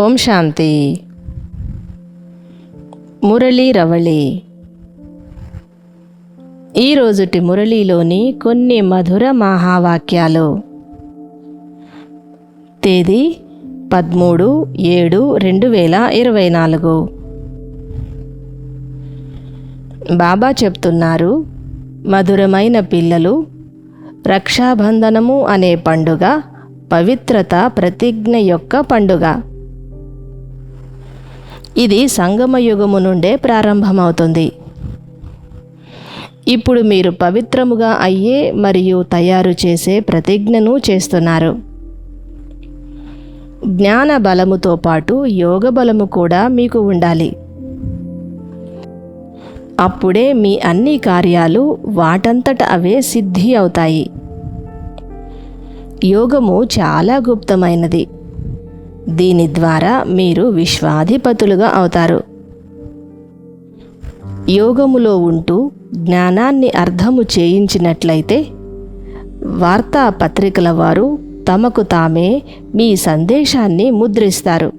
ఓం శాంతి. మురళీ రవళి. ఈరోజుటి మురళీలోని కొన్ని మధుర మహావాక్యాలు. తేదీ పదమూడు ఏడు రెండు వేల ఇరవై నాలుగు. బాబా చెప్తున్నారు మధురమైన పిల్లలు రక్షాబంధనము అనే పండుగ పవిత్రత ప్రతిజ్ఞ యొక్క పండుగ. ఇది సంగమ యుగము నుండే ప్రారంభమవుతుంది. ఇప్పుడు మీరు పవిత్రముగా అయ్యే మరియు తయారు చేసే ప్రతిజ్ఞను చేస్తున్నారు. జ్ఞాన బలముతో పాటు యోగ బలము కూడా మీకు ఉండాలి. అప్పుడే మీ అన్ని కార్యాలు వాటంతట అవే సిద్ధి అవుతాయి. యోగము చాలా గుప్తమైనది. దీని ద్వారా మీరు విశ్వాధిపతులుగా అవుతారు. యోగములో ఉంటూ జ్ఞానాన్ని అర్థము చేయించినట్లయితే వార్తాపత్రికల వారు తమకు తామే మీ సందేశాన్ని ముద్రిస్తారు.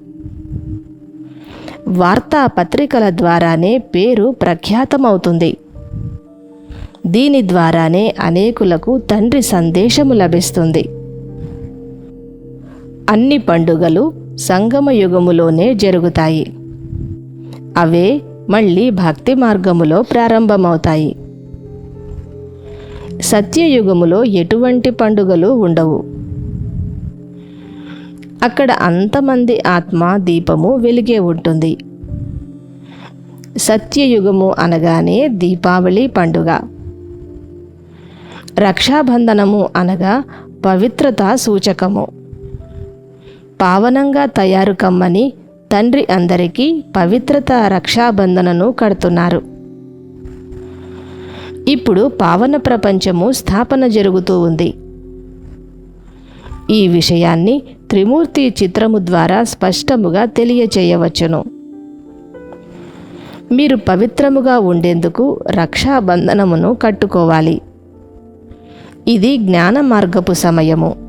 వార్తాపత్రికల ద్వారానే పేరు ప్రఖ్యాతమవుతుంది. దీని ద్వారానే అనేకులకు తండ్రి సందేశము లభిస్తుంది. అన్ని పండుగలు సంగమ యుగములోనే జరుగుతాయి. అవే మళ్ళీ భక్తి మార్గములో ప్రారంభమవుతాయి. సత్యయుగములో ఎటువంటి పండుగలు ఉండవు. అక్కడ అంతమంది ఆత్మ దీపము వెలిగే ఉంటుంది. సత్యయుగము అనగానే దీపావళి పండుగ. రక్షాబంధనము అనగా పవిత్రత సూచకము. పావనంగా తయారు కమ్మని తండ్రి అందరికీ పవిత్రత రక్షాబంధనను కడుతున్నారు. ఇప్పుడు పావన ప్రపంచము స్థాపన జరుగుతూ ఉంది. ఈ విషయాన్ని త్రిమూర్తి చిత్రము ద్వారా స్పష్టముగా తెలియచేయవచ్చును. మీరు పవిత్రముగా ఉండేందుకు రక్షాబంధనమును కట్టుకోవాలి. ఇది జ్ఞాన మార్గపు సమయము.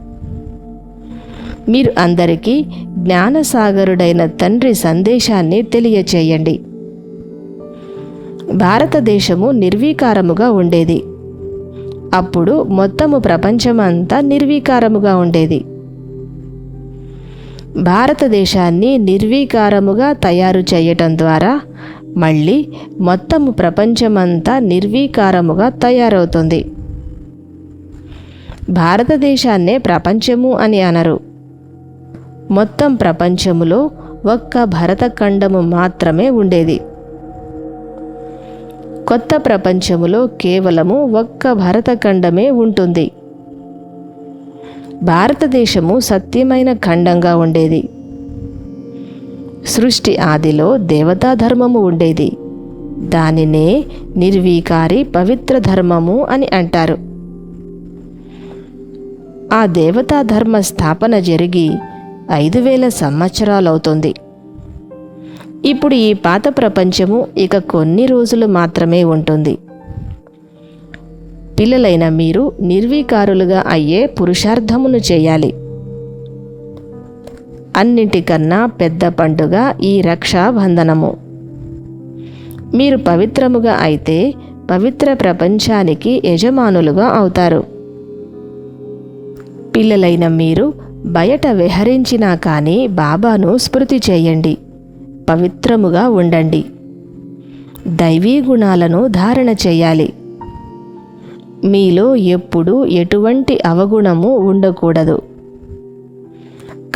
మీరు అందరికీ జ్ఞానసాగరుడైన తండ్రి సందేశాన్ని తెలియచేయండి. భారతదేశము నిర్వీకారముగా ఉండేది. అప్పుడు మొత్తము ప్రపంచమంతా నిర్వీకారముగా ఉండేది. భారతదేశాన్ని నిర్వీకారముగా తయారు చేయటం ద్వారా మళ్ళీ మొత్తము ప్రపంచమంతా నిర్వీకారముగా తయారవుతుంది. భారతదేశాన్నే ప్రపంచము అని అనరు. మొత్తం ప్రపంచములో ఒక్క భరతఖండము మాత్రమే ఉండేది. కొత్త ప్రపంచములో కేవలము ఒక్క భరతఖండమే ఉంటుంది. భారతదేశము సత్యమైన ఖండంగా ఉండేది. సృష్టి ఆదిలో దేవతా ధర్మము ఉండేది. దానినే నిర్వీకారి పవిత్ర ధర్మము అని అంటారు. ఆ దేవతా ధర్మ స్థాపన జరిగి ఐదు వేల సంవత్సరాలవుతుంది. ఇప్పుడు ఈ పాత ప్రపంచము ఇక కొన్ని రోజులు మాత్రమే ఉంటుంది. పిల్లలైన మీరు నిర్వీకారులుగా అయ్యే పురుషార్థమును చేయాలి. అన్నిటికన్నా పెద్ద పండుగ ఈ రక్షాబంధనము. మీరు పవిత్రముగా అయితే పవిత్ర ప్రపంచానికి యజమానులుగా అవుతారు. పిల్లలైన మీరు బయట విహరించినా కానీ బాబాను స్మృతి చేయండి. పవిత్రముగా ఉండండి. దైవీ గుణాలను ధారణ చేయాలి. మీలో ఎప్పుడు ఎటువంటి అవగుణము ఉండకూడదు.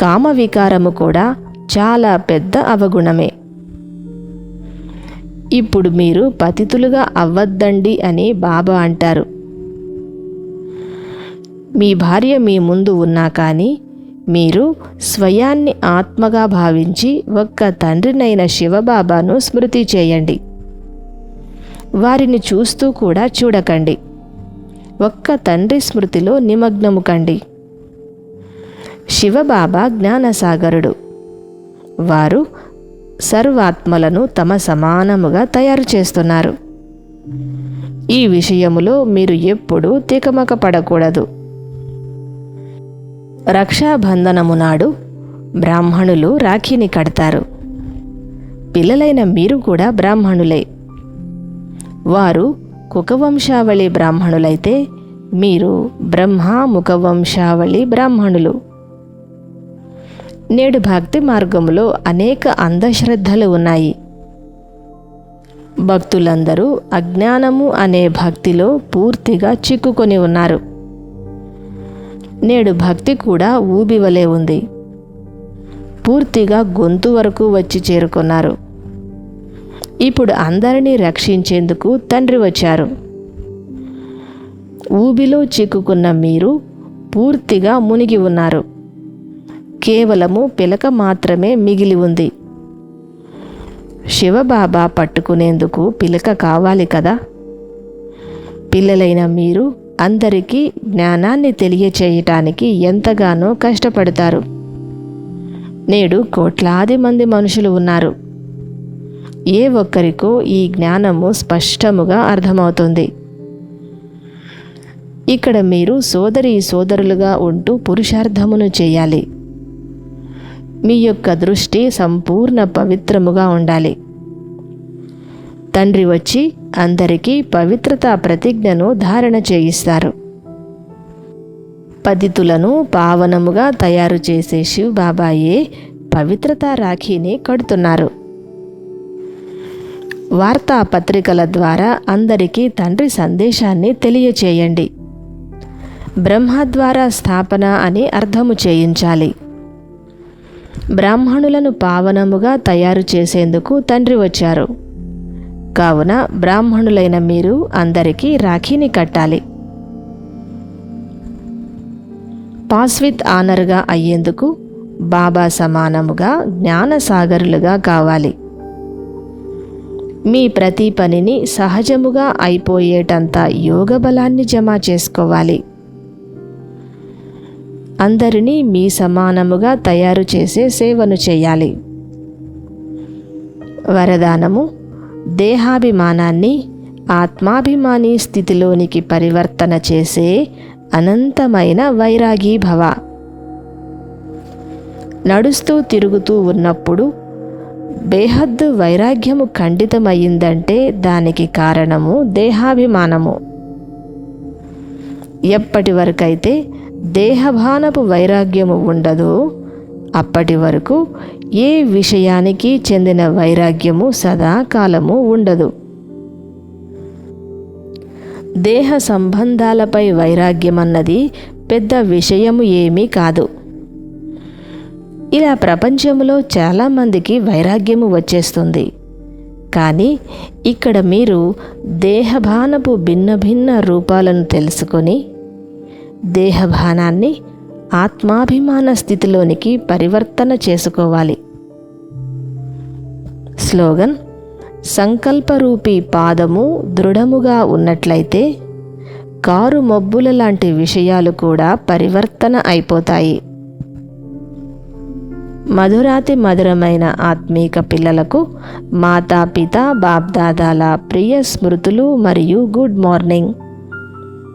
కామవికారము కూడా చాలా పెద్ద అవగుణమే. ఇప్పుడు మీరు పతితులుగా అవ్వద్దండి అని బాబా అంటారు. మీ భార్య మీ ముందు ఉన్నా కానీ మీరు స్వయాన్ని ఆత్మగా భావించి ఒక్క తండ్రినైన శివబాబాను స్మృతి చేయండి. వారిని చూస్తూ కూడా చూడకండి. ఒక్క తండ్రి స్మృతిలో నిమగ్నము కండి. శివబాబా జ్ఞానసాగరుడు. వారు సర్వాత్మలను తమ సమానముగా తయారు చేస్తున్నారు. ఈ విషయములో మీరు ఎప్పుడూ తికమక పడకూడదు. రక్షాబంధనము నాడు బ్రాహ్మణులు రాఖీని కడతారు. పిల్లలైన మీరు కూడా బ్రాహ్మణులే. వారు కుకవంశావళి బ్రాహ్మణులైతే మీరు బ్రహ్మ ముఖవంశావళి బ్రాహ్మణులు. నేడు భక్తి మార్గంలో అనేక అంధశ్రద్ధలు ఉన్నాయి. భక్తులందరూ అజ్ఞానము అనే భక్తిలో పూర్తిగా చిక్కుకొని ఉన్నారు. నేడు భక్తి కూడా ఊబివలే ఉంది. పూర్తిగా గొంతు వరకు వచ్చి చేరుకున్నారు. ఇప్పుడు అందరినీ రక్షించేందుకు తండ్రి వచ్చారు. ఊబిలో చిక్కుకున్న మీరు పూర్తిగా మునిగి ఉన్నారు. కేవలము పిలక మాత్రమే మిగిలి ఉంది. శివబాబా పట్టుకునేందుకు పిలక కావాలి కదా? పిల్లలైన మీరు అందరికీ జ్ఞానాన్ని తెలియచేయటానికి ఎంతగానో కష్టపడతారు. నేడు కోట్లాది మంది మనుషులు ఉన్నారు. ఏ ఒక్కరికో ఈ జ్ఞానము స్పష్టముగా అర్థమవుతుంది. ఇక్కడ మీరు సోదరి సోదరులుగా ఉంటూ పురుషార్థమును చేయాలి. మీ యొక్క దృష్టి సంపూర్ణ పవిత్రముగా ఉండాలి. తండ్రి వచ్చి అందరికీ పవిత్రతా ప్రతిజ్ఞను ధారణ చేయిస్తారు. పతితులను పావనముగా తయారు చేసే శివ్ బాబాయే పవిత్రతా రాఖీని కడుతున్నారు. వార్తాపత్రికల ద్వారా అందరికీ తండ్రి సందేశాన్ని తెలియచేయండి. బ్రహ్మ ద్వారా స్థాపన అని అర్థము చేయించాలి. బ్రాహ్మణులను పావనముగా తయారు చేసేందుకు తండ్రి వచ్చారు. కావున బ్రాహ్మణులైన మీరు అందరికీ రాఖీని కట్టాలి. పాస్విత్ ఆనర్గా అయ్యేందుకు బాబా సమానముగా జ్ఞానసాగరులుగా కావాలి. మీ ప్రతి పనిని సహజముగా అయిపోయేటంత యోగ బలాన్ని జమ చేసుకోవాలి. అందరినీ మీ సమానముగా తయారు చేసే సేవను చేయాలి. వరదానము దేహాభిమానాన్ని ఆత్మాభిమాని స్థితిలోనికి పరివర్తన చేసే అనంతమైన వైరాగీ భవ. నడుస్తూ తిరుగుతూ ఉన్నప్పుడు బేహద్దు వైరాగ్యము ఖండితమయ్యిందంటే దానికి కారణము దేహాభిమానము. ఎప్పటి వరకైతే దేహభానపు వైరాగ్యము ఉండదో అప్పటి వరకు ఏ విషయానికి చెందిన వైరాగ్యము సదాకాలము ఉండదు. దేహ సంబంధాలపై వైరాగ్యమన్నది పెద్ద విషయము ఏమీ కాదు. ఇలా ప్రపంచంలో చాలామందికి వైరాగ్యము వచ్చేస్తుంది. కానీ ఇక్కడ మీరు దేహభానపు భిన్న భిన్న రూపాలను తెలుసుకొని దేహభానాన్ని ఆత్మాభిమాన స్థితిలోనికి పరివర్తన చేసుకోవాలి. స్లోగన్ సంకల్పరూపి పాదము దృఢముగా ఉన్నట్లయితే కారు మబ్బుల లాంటి విషయాలు కూడా పరివర్తన అయిపోతాయి. మధురాతి మధురమైన ఆత్మీక పిల్లలకు మాతాపిత బాప్దాదాల ప్రియ స్మృతులు మరియు గుడ్ మార్నింగ్.